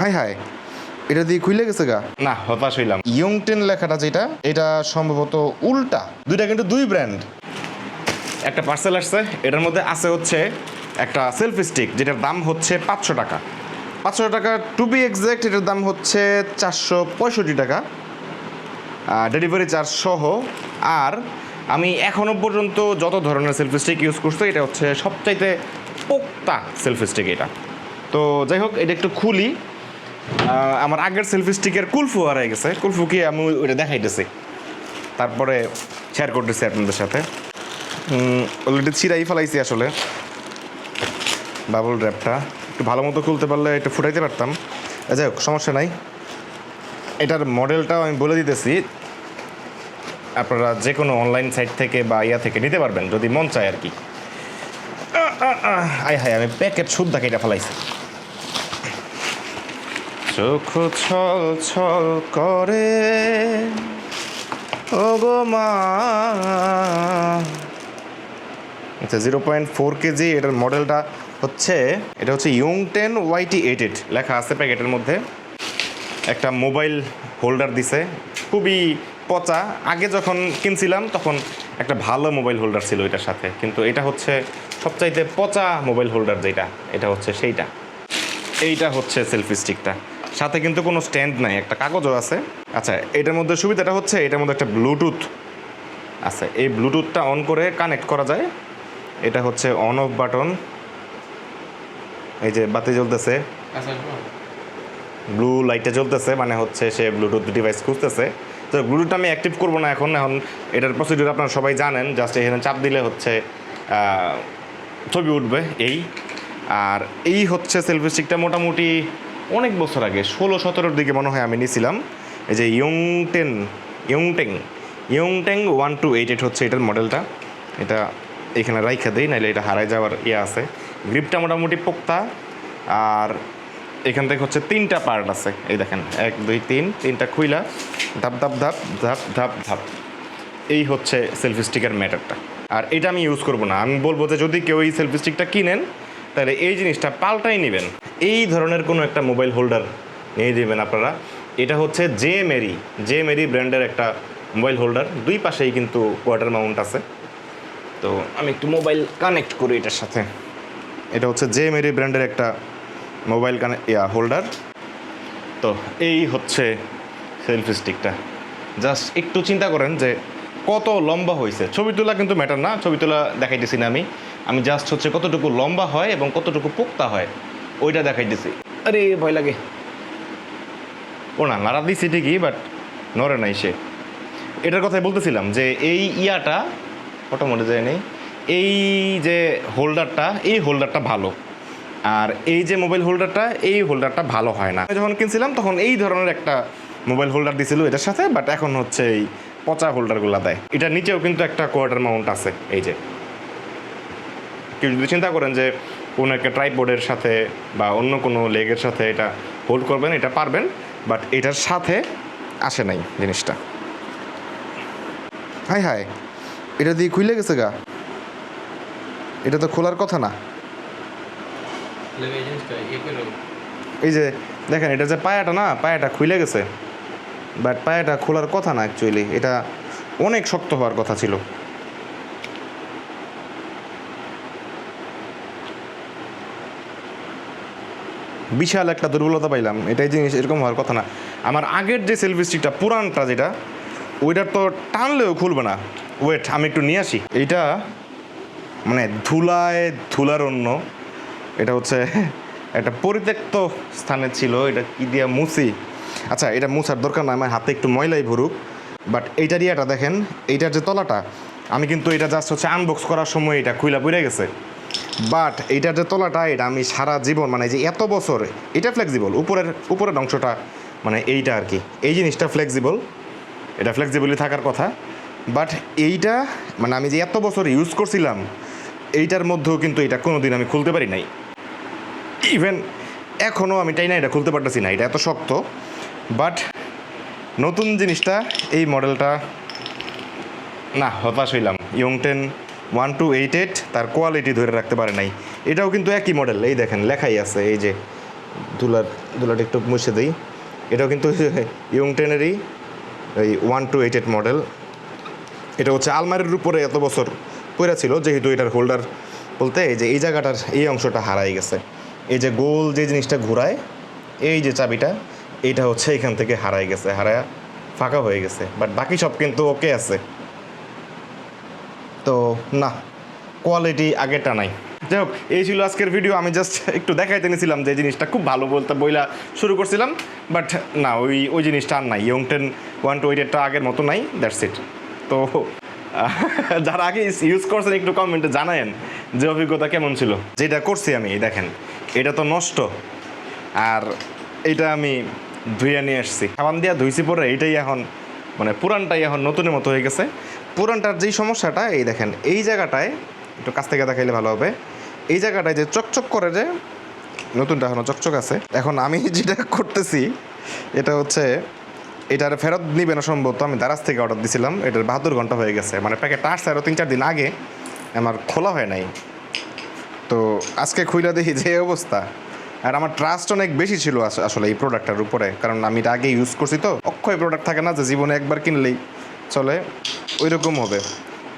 High high. এটা দিয়ে খুলে গেছে গা? না হতাশ হইলাম। ইয়ং টেন লেখাটা যেটা এটা সম্ভবত উল্টা। দুইটা কিন্তু দুই ব্র্যান্ড একটা পার্সেল আসছে এটার মধ্যে আছে হচ্ছে একটা সেলফি স্টিক যেটার দাম হচ্ছে পাঁচশো টাকা। পাঁচশো টাকা টু বি এক্সাক্ট এটার দাম হচ্ছে চারশো পঁয়ষট্টি টাকা। ডেলিভারি চার্জ সহ। আর আমি এখনও পর্যন্ত যত ধরনের সেলফি স্টিক ইউজ করছি এটা হচ্ছে সবচাইতে পোক্তা সেলফি স্টিক এটা। তো যাই হোক এটা একটু খুলি। আমার আগের সেলফি স্টিকের কুলফু হারাই গেছে। কুলফুকে আমি ওইটা দেখাইতেছি। তারপরে শেয়ার করতেছি আপনাদের সাথে। অলরেডি ছিঁড়াই ফেলাইছি আসলে। বাবল র্যাপটা একটু ভালো মতো খুলতে পারলে একটু ফুটাইতে পারতাম। যাই হোক, সমস্যা নাই। এটার মডেলটাও আমি বলে দিতেছি। আপনারা যে কোনো অনলাইন সাইট থেকে বা ইয়া থেকে নিতে পারবেন, যদি মন চায় আর কি। আয় হায়, আমি প্যাকেট শুদ্ধ কেটে ফেলাইছি। চোখ ছল ছল করে। ও গো মা। আচ্ছা জিরো পয়েন্ট ফোর কেজি এটার মডেলটা হচ্ছে, এটা হচ্ছে ইয়ং টেন ওয়াইটি এইটেড লেখা আছে প্যাকেটের মধ্যে। একটা মোবাইল হোল্ডার দিছে। খুবই পচা। আগে যখন কিনছিলাম, তখন একটা ভালো মোবাইল হোল্ডার ছিল এটার সাথে। কিন্তু এটা হচ্ছে সবচাইতে পচা মোবাইল হোল্ডার যেটা, এটা হচ্ছে সেইটা। এইটা হচ্ছে সেলফি স্টিকটা। সাথে কিন্তু কোনো স্ট্যান্ড নাই একটা কাগজও আছে। আচ্ছা এটার মধ্যে সুবিধাটা হচ্ছে এটার মধ্যে একটা ব্লুটুথ আছে। এই ব্লুটুথটা অন করে কানেক্ট করা যায়। এটা হচ্ছে অন অফ বাটন। এই যে বাতি জ্বলতেছে। ব্লু। লাইটে জ্বলতেছে মানে হচ্ছে সে ব্লুটুথ ডিভাইস খুঁজতেছে। তো ব্লুটুথ আমি অ্যাক্টিভ করব না এখন। এখন এটার প্রসিডিউর আপনারা সবাই জানেন জাস্ট এখানে চাপ দিলে হচ্ছে ছবি উঠবে এই। আর এই হচ্ছে সেলফি স্টিকটা মোটামুটি অনেক বছর আগে, ষোলো, সতেরোর দিকে মনে হয় আমি নিয়েছিলাম এই যে Young Ten Young Teng Young Teng one two eight eight হচ্ছে এটার মডেলটা। এটা এখানে রাইখা দিই নাহলে এটা হারাই যাওয়ার ইয়ে আছে। গ্রিপটা মোটামুটি পোক্তা, আর এখান থেকে হচ্ছে তিনটা পার্ট আছে। এই দেখেন, এক, দুই, তিন, তিনটা খুইলা, ধাপ ধাপ ধাপ ধাপ ধাপ ধাপ। এই হচ্ছে সেলফি স্টিকের ম্যাটারটা আর এটা আমি ইউজ করব না। আমি বলব যে যদি কেউ এই সেলফি স্টিকটা কিনেন তাহলে এই জিনিসটা পাল্টাই নেবেন। এই ধরনের কোনো একটা মোবাইল হোল্ডার নিয়ে দেবেন আপনারা। এটা হচ্ছে জে মেরি জে মেরি ব্র্যান্ডের একটা মোবাইল হোল্ডার দুই পাশেই কিন্তু কোয়ার্টার মাউন্ট আছে। তো আমি একটু মোবাইল কানেক্ট করি এটার সাথে। এটা হচ্ছে জে মেরি ব্র্যান্ডের একটা মোবাইল কানে ইয়া হোল্ডার তো এই হচ্ছে সেলফি স্টিকটা জাস্ট একটু চিন্তা করেন যে কত লম্বা হয়েছে? ছবি তোলা কিন্তু ম্যাটার না ছবি তোলা দেখাইতেছি না আমি। আমি জাস্ট হচ্ছে কতটুকু লম্বা হয় এবং কতটুকু পোক্তা হয় ওইটা দেখাইতেছি। আরে ভয় লাগে। ও না নাড়া দিছি ঠিকই বাট নড়ে নাই সে। এটার কথাই বলতেছিলাম যে এই ইয়াটা ওটা মনে যায় নেই এই যে হোল্ডারটা এই হোল্ডারটা ভালো। আর এই যে মোবাইল হোল্ডারটা এই হোল্ডারটা ভালো হয় না। আমি যখন কিনছিলাম তখন এই ধরনের একটা মোবাইল হোল্ডার দিছিল এটার সাথে বাট এখন হচ্ছে এই পচা হোল্ডারগুলো দেয়। এটার নিচেও কিন্তু একটা কোয়ার্টার মাউন্ট আছে এই যে। কেউ যদি চিন্তা করেন যে কোনো একটা ট্রাইবোর্ডের সাথে বা অন্য কোনো লেগের সাথে এটা হোল্ড করবেন এটা পারবেন বাট এটার সাথে আসে নাই জিনিসটা। হাই হাই এটা দিয়ে খুলে গেছে গা? এটা তো খোলার কথা না। এই যে দেখেন এটা যে পায়াটা না পায়াটা খুলে গেছে। বাট পায়াটা খোলার কথা না অ্যাকচুয়ালি এটা অনেক শক্ত হওয়ার কথা ছিল। বিশাল একটা দুর্বলতা পাইলাম, এটাই জিনিস এরকম হওয়ার কথা না। আমার আগের যে সেলফি স্টিকটা পুরানটা যেটা ওইটার তো টানলেও খুলবে না। ওয়েট আমি একটু নিয়ে আসি। এইটা মানে ধুলায় ধুলার অন্য, এটা হচ্ছে একটা পরিত্যক্ত স্থানে ছিল, এটা কি দিয়া মুছি। আচ্ছা এটা মুছার দরকার না আমার হাতে একটু ময়লাই ভরুক। বাট এইটার ইয়েটা দেখেন, এইটার যে তলাটা, আমি কিন্তু এটা জাস্ট হচ্ছে আনবক্স করার সময় এটা খুইলা পড়ে গেছে। বাট এইটার যে তলাটা, এটা আমি সারা জীবন মানে যে এত বছর, এটা ফ্লেক্সিবল উপরের উপরের অংশটা মানে এইটা আর কি। এই জিনিসটা ফ্লেক্সিবল এটা ফ্লেক্সিবলি থাকার কথা। বাট এইটা মানে আমি যে এত বছর ইউজ করছিলাম, এইটার মধ্যেও কিন্তু এটা কোনো দিন আমি খুলতে পারি নাই। ইভেন এখনও আমি তাই না এটা খুলতে পারতেছি না, এটা এত শক্ত। বাট নতুন জিনিসটা, এই মডেলটা, না, হতাশ হইলাম। Young Ten one two eight eight তার কোয়ালিটি ধরে রাখতে পারে নাই। এটাও কিন্তু একই মডেল এই দেখেন, লেখাই আছে, এই যে ধুলার ধুলাটা একটু মুছে দিই। এটাও কিন্তু ইয়ং টেনেরই এই one two eight eight model এটা হচ্ছে আলমারির উপরে এত বছর পড়ে ছিল, যেহেতু এটার হোল্ডার বলতে এই যে, এই জায়গাটার এই অংশটা হারাই গেছে। এই যে গোল যে জিনিসটা ঘোরায়, এই যে চাবিটা এইটা হচ্ছে এখান থেকে হারাই গেছে, হারায় ফাঁকা হয়ে গেছে। বাট বাকি সব কিন্তু ওকে আছে। তো না কোয়ালিটি আগেরটা নাই। যাই হোক, এই ছিল আজকের ভিডিও আমি জাস্ট একটু দেখাইতে নিয়েছিলাম যে জিনিসটা খুব ভালো বলতে বইলা শুরু করছিলাম। বাট না, ওই ওই জিনিসটা আর নাই। ইয়ং টেন ওয়ান টু এইটেরটা আগের মতো নাই। দ্যাটস ইট তো, যারা আগে ইউজ করছেন, একটু কমেন্টে জানায়েন যে অভিজ্ঞতা কেমন ছিল। যেটা করছি আমি দেখেন, এটা তো নষ্ট। আর এটা আমি ধুইয়া নিয়ে আসছি। সাবান দিয়া ধুইছি পরে এইটাই এখন মানে পুরানটাই এখন নতুনের মতো হয়ে গেছে। পুরানটার যেই সমস্যাটা, এই দেখেন, এই জায়গাটায়, একটু কাছ থেকে দেখাইলে ভালো হবে। এই জায়গাটায় যে চকচক করে যে, নতুনটা এখনও চকচক আছে। এখন আমি যেটা করতেছি, এটা হচ্ছে, এটার ফেরত নিবে না সম্ভবত, আমি দারাজ থেকে অর্ডার দিছিলাম। এটার বাহাত্তর ঘণ্টা হয়ে গেছে। মানে প্যাকেটটা আসছে আরও তিন চার দিন আগে, আমার খোলা হয় নাই। তো আজকে খুইলা দেখি যে অবস্থা। আর আমার ট্রাস্ট অনেক বেশি ছিল আস- আসলে এই প্রোডাক্টটার উপরে। কারণ আমি এটা আগে ইউজ করছি তো। অক্ষয় প্রোডাক্ট থাকে না যে জীবনে একবার কিনলেই চলে ওই রকম হবে।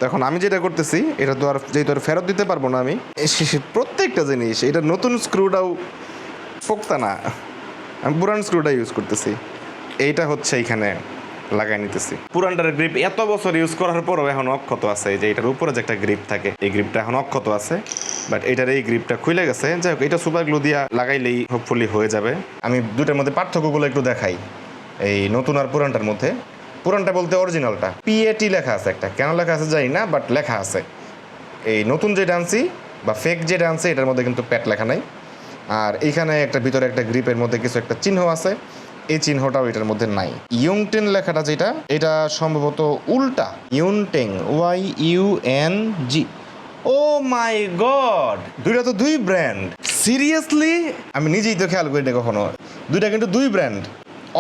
তো এখন আমি যেটা করতেছি, এটা তো আর যেহেতু আর ফেরত দিতে পারব না আমি প্রত্যেকটা জিনিস, এটা নতুন স্ক্রুটাও পোক্তা না। আমি পুরান স্ক্রুটা ইউজ করতেছি। এইটা হচ্ছে এইখানে লাগাই নিতেছি। পুরানটার গ্রিপ এত বছর ইউজ করার পরও এখন অক্ষত আছে যে এটার উপরে যে একটা গ্রিপ থাকে, এই গ্রিপটা এখন অক্ষত আছে বাট এটার এই গ্রিপটা খুলে গেছে। যাই হোক, এটা সুপার গ্লু দিয়া লাগাইলেই হোপফুলি হয়ে যাবে। আমি দুটার মধ্যে পার্থক্যগুলো একটু দেখাই, এই নতুন আর পুরানটার মধ্যে। পুরানটা বলতে অরিজিনালটা পিএটি লেখা আছে একটা। কেন লেখা আছে জানি না বাট লেখা আছে। এই নতুন যেটা আনছি বা ফেক যেটা আনছি এটার মধ্যে কিন্তু প্যাট লেখা নাই। আর এইখানে একটা ভিতরে একটা গ্রিপের মধ্যে কিছু একটা চিহ্ন আছে। এই চিহ্নটাও এটার মধ্যে নাই। ইউংটেন লেখাটা যেটা, এটা সম্ভবত উল্টা। Yunteng Y U N G oh my God! দুইটা তো দুই ব্র্যান্ড। সিরিয়াসলি, আমি নিজেই তো খেয়াল করি না কখনো। দুইটা কিন্তু দুই ব্র্যান্ড।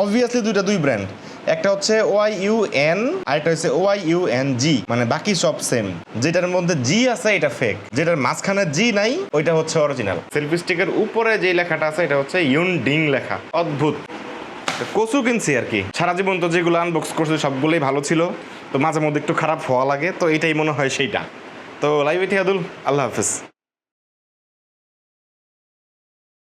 অবভিয়াসলি দুইটা দুই ব্র্যান্ড। একটা হচ্ছে ওয়াই ইউ এন আর একটা হচ্ছে ওয়াই ইউ এন জি মানে বাকি সব সেম যেটার মধ্যে জি আছে, এটা ফেক যেটার মাঝখানে জি নাই, ওইটা হচ্ছে অরিজিনাল সেলফি স্টিকের উপরে যে লেখাটা আছে, এটা হচ্ছে ইউন ডিং লেখা। অদ্ভুত। কচু কিনছি আর কি। সারা জীবন তো যেগুলো আনবক্স করছে সবগুলোই ভালো ছিল। তো মাঝে মধ্যে একটু খারাপ হওয়া লাগে, তো এটাই মনে হয় সেইটা। তো লাইভ ইতিহাদুল আল্লাহ হাফিজ।